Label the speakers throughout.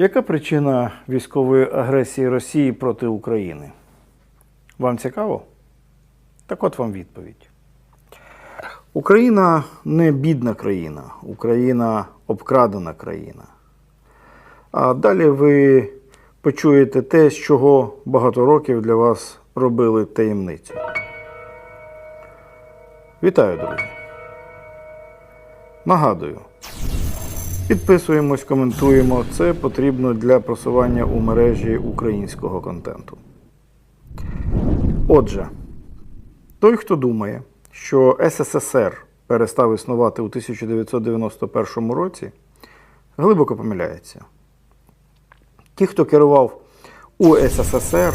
Speaker 1: Яка причина військової агресії Росії проти України? Вам цікаво? Так от вам відповідь. Україна не бідна країна, Україна обкрадена країна. А далі ви почуєте те, з чого багато років для вас робили таємницю. Вітаю, друзі! Нагадую, підписуємось, коментуємо. Це потрібно для просування у мережі українського контенту. Отже, той, хто думає, що СССР перестав існувати у 1991 році, глибоко помиляється. Ті, хто керував у СССР,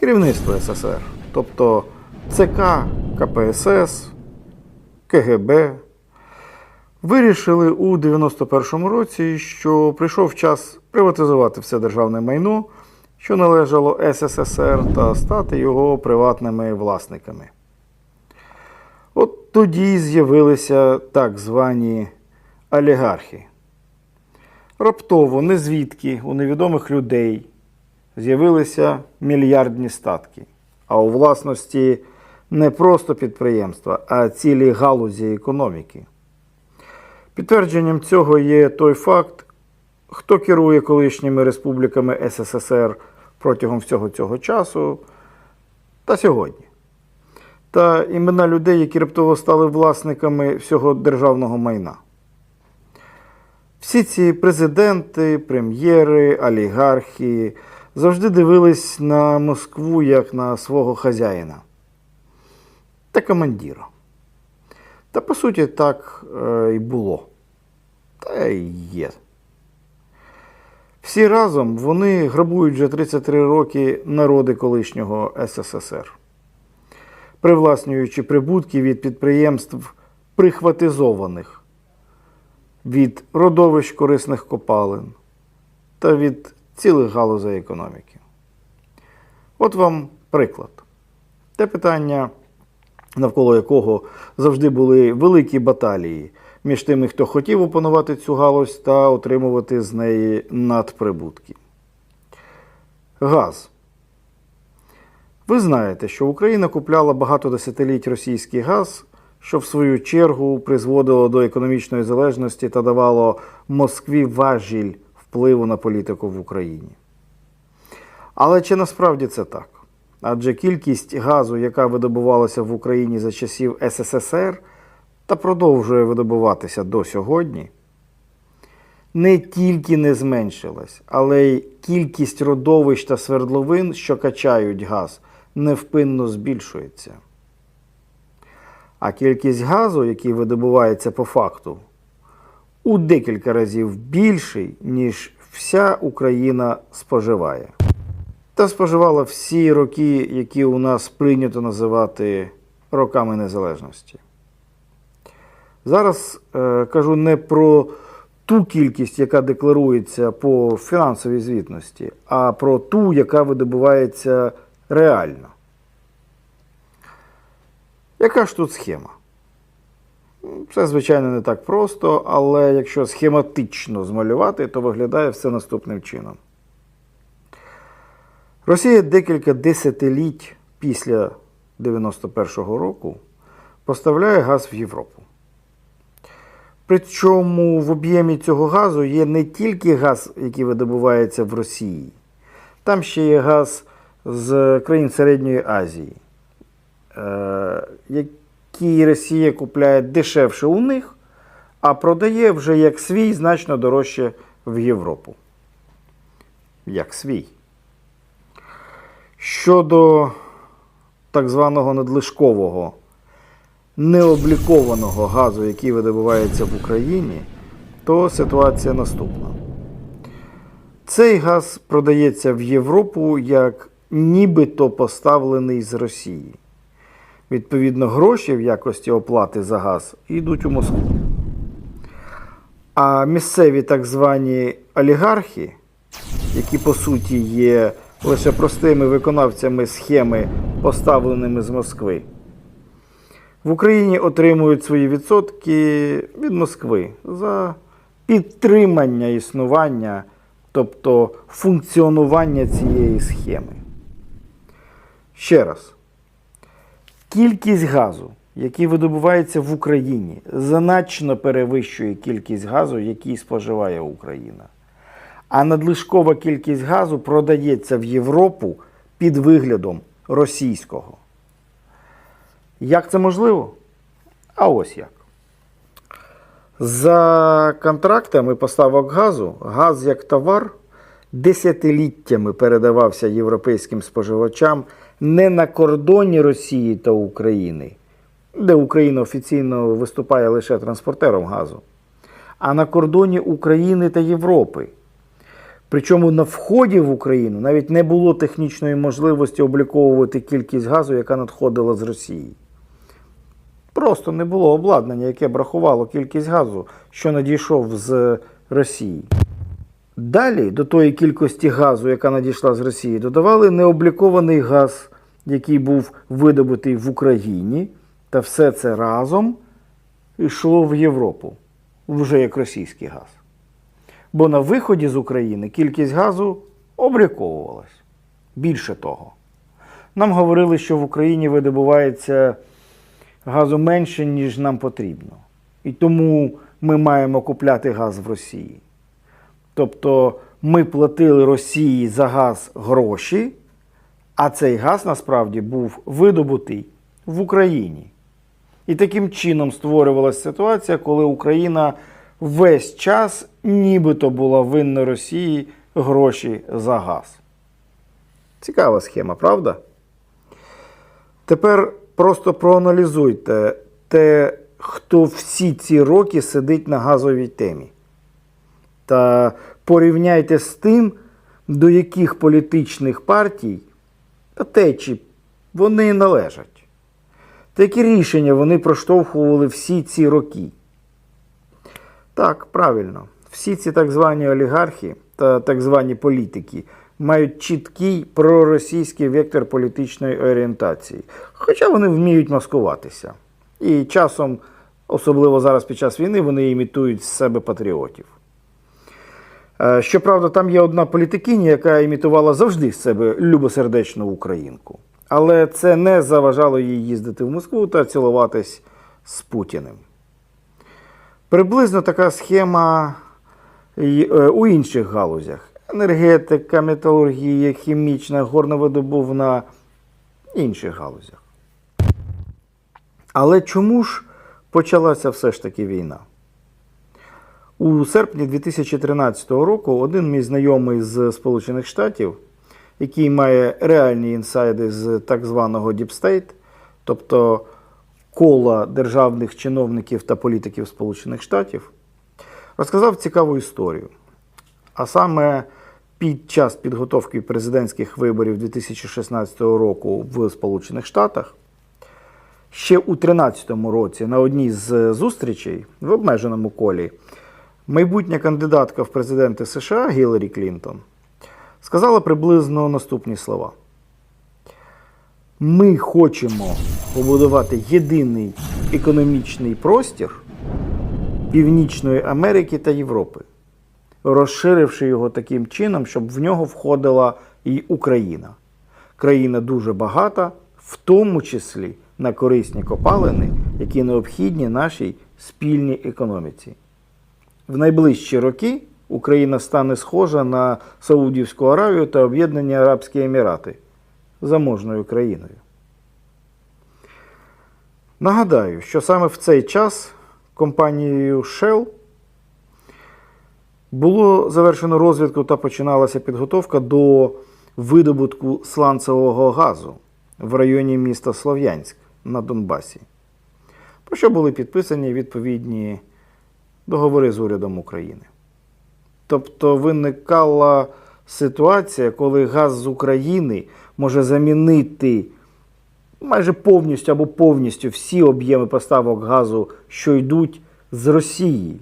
Speaker 1: керівництво СССР, тобто ЦК, КПСС, КГБ, вирішили у 91-му році, що прийшов час приватизувати все державне майно, що належало СССР, та стати його приватними власниками. От тоді з'явилися так звані олігархи. Раптово, не звідки у невідомих людей з'явилися мільярдні статки, а у власності не просто підприємства, а цілі галузі економіки. Підтвердженням цього є той факт, хто керує колишніми республіками СССР протягом всього цього часу та сьогодні. Та імена людей, які раптово стали власниками всього державного майна. Всі ці президенти, прем'єри, олігархи завжди дивились на Москву як на свого хазяїна та командира. Та по суті так е, і було. Та є. Всі разом вони грабують вже 33 роки народи колишнього СССР, привласнюючи прибутки від підприємств прихватизованих, від родовищ корисних копалин та від цілих галузей економіки. От вам приклад. Те питання, навколо якого завжди були великі баталії між тими, хто хотів опанувати цю галузь та отримувати з неї надприбутки. Газ. Ви знаєте, що Україна купляла багато десятиліть російський газ, що в свою чергу призводило до економічної залежності та давало Москві важіль впливу на політику в Україні. Але чи насправді це так? Адже кількість газу, яка видобувалася в Україні за часів СССР та продовжує видобуватися до сьогодні, не тільки не зменшилась, але й кількість родовищ та свердловин, що качають газ, невпинно збільшується. А кількість газу, який видобувається по факту, у декілька разів більший, ніж вся Україна споживає. Та споживала всі роки, які у нас прийнято називати роками незалежності. Зараз е, кажу не про ту кількість, яка декларується по фінансовій звітності, а про ту, яка видобувається реально. Яка ж тут схема? Це, звичайно, не так просто, але якщо схематично змалювати, то виглядає все наступним чином. Росія декілька десятиліть після 91-го року поставляє газ в Європу. Причому в об'ємі цього газу є не тільки газ, який видобувається в Росії, там ще є газ з країн Середньої Азії, е, який Росія купляє дешевше у них, а продає вже як свій значно дорожче в Європу. Як свій. Щодо так званого надлишкового необлікованого газу, який видобувається в Україні, то ситуація наступна. Цей газ продається в Європу як нібито поставлений з Росії. Відповідно, гроші в якості оплати за газ йдуть у Москву. А місцеві так звані олігархи, які по суті є лише простими виконавцями схеми, поставленими з Москви, в Україні отримують свої відсотки від Москви за підтримання існування тобто функціонування цієї схеми. Ще раз. Кількість газу, який видобувається в Україні, значно перевищує кількість газу, який споживає Україна. А надлишкова кількість газу продається в Європу під виглядом російського. Як це можливо? А ось як. За контрактами поставок газу, газ як товар десятиліттями передавався європейським споживачам не на кордоні Росії та України, де Україна офіційно виступає лише транспортером газу, а на кордоні України та Європи. Причому на вході в Україну навіть не було технічної можливості обліковувати кількість газу, яка надходила з Росії. Просто не було обладнання, яке б рахувало кількість газу, що надійшов з Росії. Далі до тої кількості газу, яка надійшла з Росії, додавали необлікований газ, який був видобутий в Україні, та все це разом йшло в Європу, вже як російський газ. Бо на виході з України кількість газу обліковувалась. Більше того, нам говорили, що в Україні видобувається газу менше, ніж нам потрібно. І тому ми маємо купляти газ в Росії. Тобто ми платили Росії за газ гроші, а цей газ насправді був видобутий в Україні. І таким чином створювалася ситуація, коли Україна весь час нібито була винна Росії гроші за газ. Цікава схема, правда? Тепер просто проаналізуйте те, хто всі ці роки сидить на газовій темі. Та порівняйте з тим, до яких політичних партій та течі вони належать. Та які рішення вони проштовхували всі ці роки. Так, правильно, всі ці так звані олігархи та так звані політики мають чіткий проросійський вектор політичної орієнтації, хоча вони вміють маскуватися. І часом, особливо зараз під час війни, вони імітують з себе патріотів. Е, Щоправда, там є одна політикиня, яка імітувала завжди з себе любосердечну українку. Але це не заважало їй їздити в Москву та цілуватись з Путіним. Приблизно така схема й, е, у інших галузях: енергетика, металургія, хімічна, горновидобувна, інших галузях. Але чому ж почалася все ж таки війна? У серпні 2013 року один мій знайомий з Сполучених Штатів, який має реальні інсайди з так званого State, тобто кола державних чиновників та політиків Сполучених Штатів, розказав цікаву історію. А саме під час підготовки президентських виборів 2016 року в Сполучених Штатах, ще у 2013 році на одній з зустрічей в обмеженому колі майбутня кандидатка в президенти США Гіларі Клінтон сказала приблизно наступні слова. Ми хочемо побудувати єдиний економічний простір Північної Америки та Європи, розширивши його таким чином, щоб в нього входила і Україна. Країна дуже багата, в тому числі на корисні копалини, які необхідні нашій спільній економіці. В найближчі роки Україна стане схожа на Саудівську Аравію та Об'єднані Арабські Емірати заможною країною. Нагадаю, що саме в цей час компанією Shell було завершено розвідку та починалася підготовка до видобутку сланцевого газу в районі міста Слов'янськ на Донбасі, про що були підписані відповідні договори з урядом України. Тобто виникала ситуація, коли газ з України може замінити майже повністю або повністю всі об'єми поставок газу, що йдуть з Росії.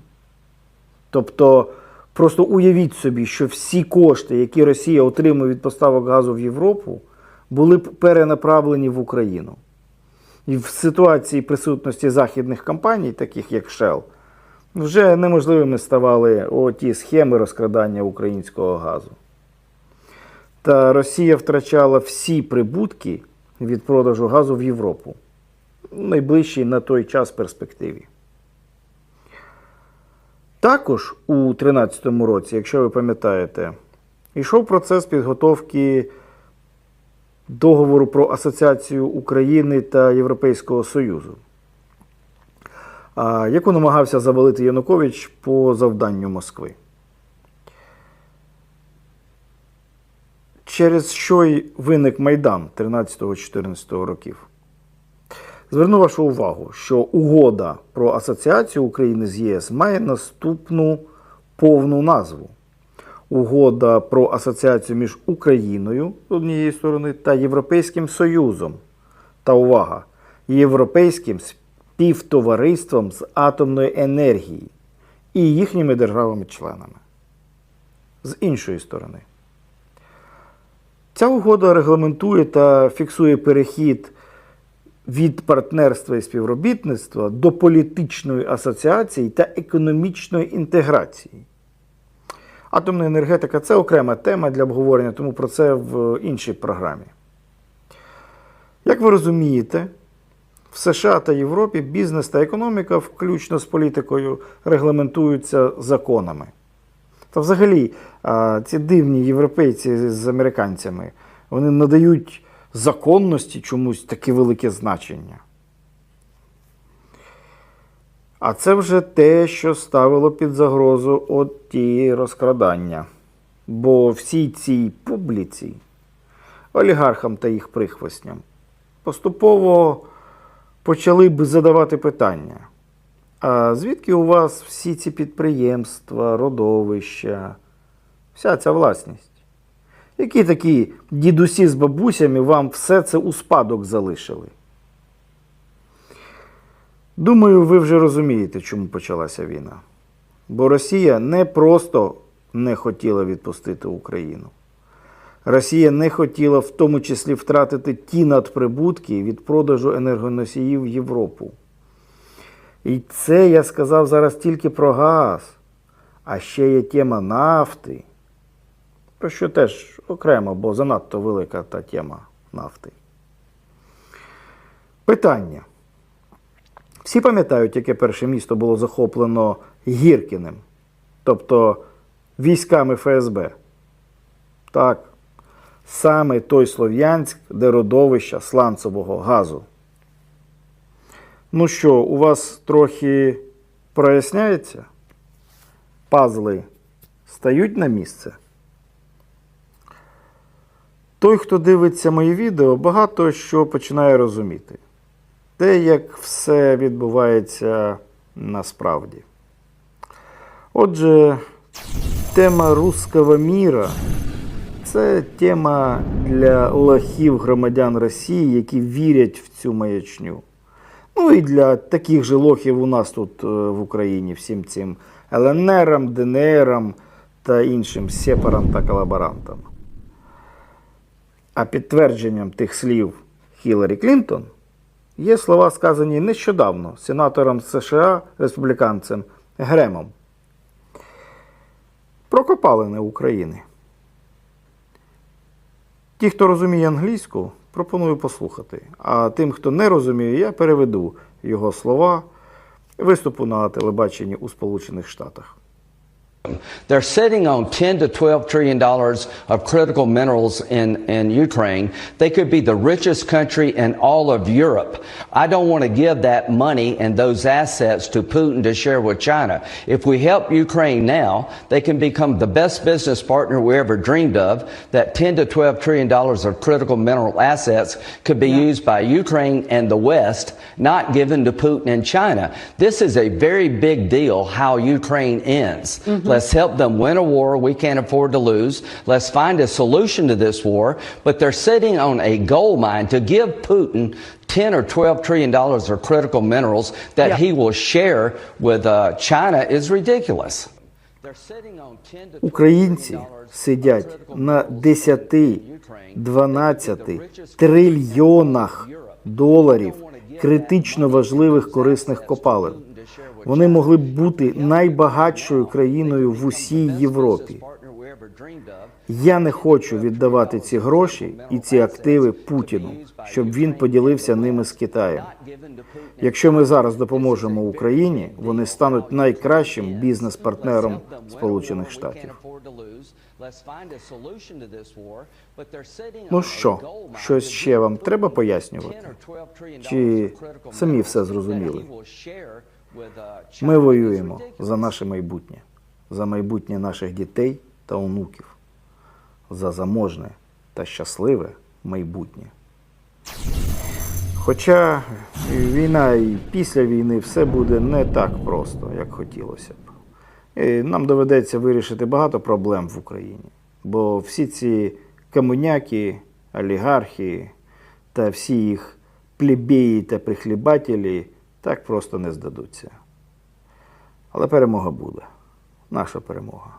Speaker 1: Тобто, просто уявіть собі, що всі кошти, які Росія отримує від поставок газу в Європу, були б перенаправлені в Україну. І в ситуації присутності західних компаній, таких як Shell, вже неможливими ставали оті схеми розкрадання українського газу. Та Росія втрачала всі прибутки від продажу газу в Європу найближчій на той час перспективі. Також у 2013 році, якщо ви пам'ятаєте, йшов процес підготовки договору про асоціацію України та Європейського Союзу, яку намагався завалити Янукович по завданню Москви. Через що й виник Майдан 13-14 років. Зверну вашу увагу, що угода про асоціацію України з ЄС має наступну повну назву: Угода про асоціацію між Україною з однієї сторони та Європейським Союзом. Та увага! Європейським співтовариством з атомної енергії і їхніми державами-членами. З іншої сторони. Ця угода регламентує та фіксує перехід від партнерства і співробітництва до політичної асоціації та економічної інтеграції. Атомна енергетика це окрема тема для обговорення, тому про це в іншій програмі. Як ви розумієте, в США та Європі бізнес та економіка, включно з політикою, регламентуються законами. Та взагалі, ці дивні європейці з американцями, вони надають законності чомусь таке велике значення. А це вже те, що ставило під загрозу от ті розкрадання. Бо всій цій публіці, олігархам та їх прихвостням, поступово почали б задавати питання. А звідки у вас всі ці підприємства, родовища, вся ця власність? Які такі дідусі з бабусями вам все це у спадок залишили? Думаю, ви вже розумієте, чому почалася війна. Бо Росія не просто не хотіла відпустити Україну. Росія не хотіла в тому числі втратити ті надприбутки від продажу енергоносіїв в Європу. І це я сказав зараз тільки про газ, а ще є тема нафти, про що теж окремо, бо занадто велика та тема нафти. Питання. Всі пам'ятають, яке перше місто було захоплено Гіркіним, тобто військами ФСБ. Так, саме той Слов'янськ, де родовища сланцевого газу. Ну що, у вас трохи проясняється? Пазли стають на місце? Той, хто дивиться мої відео, багато що починає розуміти. Те, як все відбувається насправді. Отже, тема русского міра це тема для лохів громадян Росії, які вірять в цю маячню. Ну і для таких же лохів у нас тут е, в Україні, всім цим ЛНРам, ДНРам та іншим сепарам та колаборантам. А підтвердженням тих слів Хіларі Клінтон є слова, сказані нещодавно сенатором США республіканцем Гремом про копалини України. Ті, хто розуміє англійську, пропоную послухати. А тим, хто не розуміє, я переведу його слова виступу на телебаченні у Сполучених Штатах.
Speaker 2: They're sitting on 10 to 12 trillion dollars of critical minerals in, in Ukraine. They could be the richest country in all of Europe. I don't want to give that money and those assets to Putin to share with China. If we help Ukraine now, they can become the best business partner we ever dreamed of. That 10 to 12 trillion dollars of critical mineral assets could be used by Ukraine and the West, not given to Putin and China. This is a very big deal how Ukraine ends. Mm-hmm. Let's help them win a war we can't afford to lose. Let's find a solution to this war. But they're sitting on a gold mine to give Putin 10 or 12 trillion dollars of critical minerals that
Speaker 3: Yeah.
Speaker 2: he will share with uh, China is ridiculous. They're sitting on 10 to 12
Speaker 1: Українці сидять на 10, 12
Speaker 2: They could be the richest
Speaker 1: трильйонах доларів критично важливих корисних копалин. Вони могли бути найбагатшою країною в усій Європі. Я не хочу віддавати ці гроші і ці активи Путіну, щоб він поділився ними з Китаєм. Якщо ми зараз допоможемо Україні, вони стануть найкращим бізнес-партнером Сполучених Штатів. Ну що, щось ще вам треба пояснювати? Чи самі все зрозуміли? Ми воюємо за наше майбутнє, за майбутнє наших дітей та онуків, за заможне та щасливе майбутнє. Хоча війна і після війни все буде не так просто, як хотілося б. І нам доведеться вирішити багато проблем в Україні, бо всі ці комуняки, олігархи та всі їх плебеї та прихлібателі так просто не здадуться. Але перемога буде. Наша перемога.